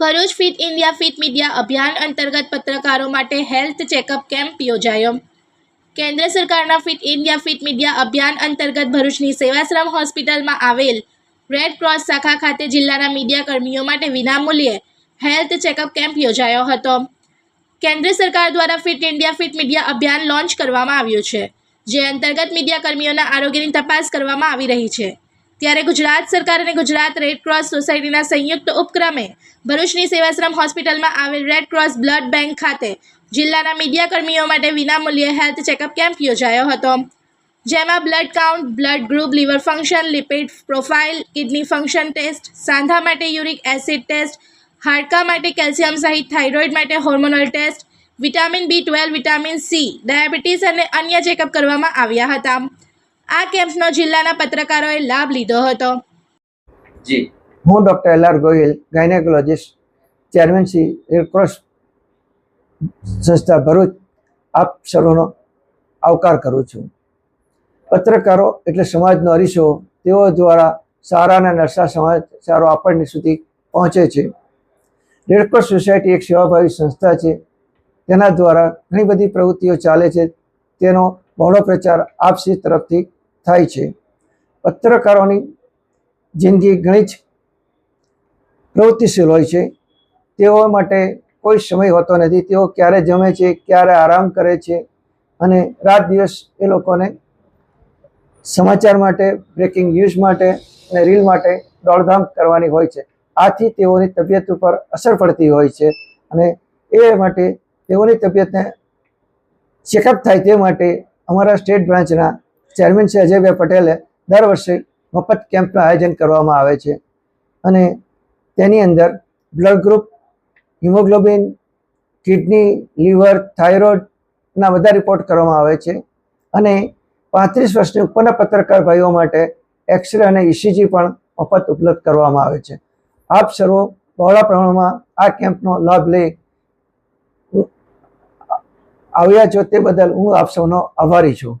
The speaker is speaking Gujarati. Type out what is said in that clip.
Bharuch fit India fit media અભિયાન અંતર્ગત પત્રકારો માટે હેલ્થ ચેકઅપ કેમ્પ યોજાયો. કેન્દ્ર સરકારના ફિટ ઇન્ડિયા ફિટ મીડિયા અભિયાન અંતર્ગત ભરૂચની સેવાશ્રમ હોસ્પિટલમાં આવેલ રેડ ક્રોસ શાખા ખાતે જિલ્લાના મીડિયા કર્મીઓ માટે વિનામૂલ્યે હેલ્થ ચેકઅપ કેમ્પ યોજાયો હતો. કેન્દ્ર સરકાર દ્વારા ફિટ ઇન્ડિયા ફિટ મીડિયા અભિયાન લોન્ચ કરવામાં આવ્યું છે, જે અંતર્ગત મીડિયા કર્મીઓના આરોગ્યની તપાસ કરવામાં આવી રહી છે. ત્યારે ગુજરાત સરકાર અને ગુજરાત રેડ ક્રોસ સોસાયટીના સંયુક્ત ઉપક્રમે ભરૂચની સેવાશ્રમ હોસ્પિટલમાં આવેલ રેડ ક્રોસ બ્લડ બેંક ખાતે જિલ્લાના મીડિયાકર્મીઓ માટે વિનામૂલ્યે હેલ્થ ચેકઅપ કેમ્પ યોજાયો હતો. જેમાં blood count blood group liver function lipid profile kidney function test સાંધા માટે યુરિક એસિડ ટેસ્ટ હાડકા માટે કેલ્શિયમ સહિત થાઇરોઇડ માટે hormonal test vitamin B twelve vitamin C diabetes અને અન્ય ચેકઅપ કરવામાં આવ્યા હતા. આ કેમ્પનો જિલ્લાના પત્રકારોએ લાભ લીધો હતો. જી. હું doctor L R Gohil gynaecologist chairman Shri Red Cross સંસ્થા ભરૂચ. આપ સર્વનો આવકાર કરું છું. પત્રકારો એટલે સમાજનો અરીસો તેઓ દ્વારા સારા અને નરસા સમાચારો આપણને સુધી પહોંચે છે. રેડક્રોસ સોસાયટી એક સેવાભાવી સંસ્થા છે. તેના દ્વારા ઘણી બધી પ્રવૃત્તિઓ ચાલે છે. તેનો બહોળો પ્રચાર આપસી તરફથી થાય છે. પત્રકારોની જિંદગી ઘણી જ પ્રવૃત્તિશીલ હોય છે. તેઓ માટે કોઈ સમય હોતો નથી. તેઓ ક્યારે જમે છે, ક્યારે આરામ કરે છે અને રાત દિવસ એ લોકોને સમાચાર માટે બ્રેકિંગ ન્યૂઝ માટે અને રીલ માટે દોડધામ કરવાની હોય છે. આથી તેઓની તબિયત ઉપર અસર પડતી હોય છે અને એ માટે તેઓની તબિયતને ચેકઅપ થાય તે માટે અમારા સ્ટેટ બ્રાન્ચના ચેરમેન શ્રી અજયભાઈ પટેલે દર વર્ષે મફત કેમ્પનું આયોજન કરવામાં આવે છે. અને તેની અંદર blood group, haemoglobin, kidney, liver થાઇરોઇડના બધા રિપોર્ટ કરવામાં આવે છે. અને પાંત્રીસ વર્ષની ઉપરના પત્રકાર ભાઈઓ માટે એક્સરે અને ઇસીજી પણ મફત ઉપલબ્ધ કરવામાં આવે છે. આપ સર્વો બહોળા પ્રમાણમાં આ કેમ્પનો લાભ લઈ આવ્યા છો તે બદલ હું આપ સૌનો આભારી છું.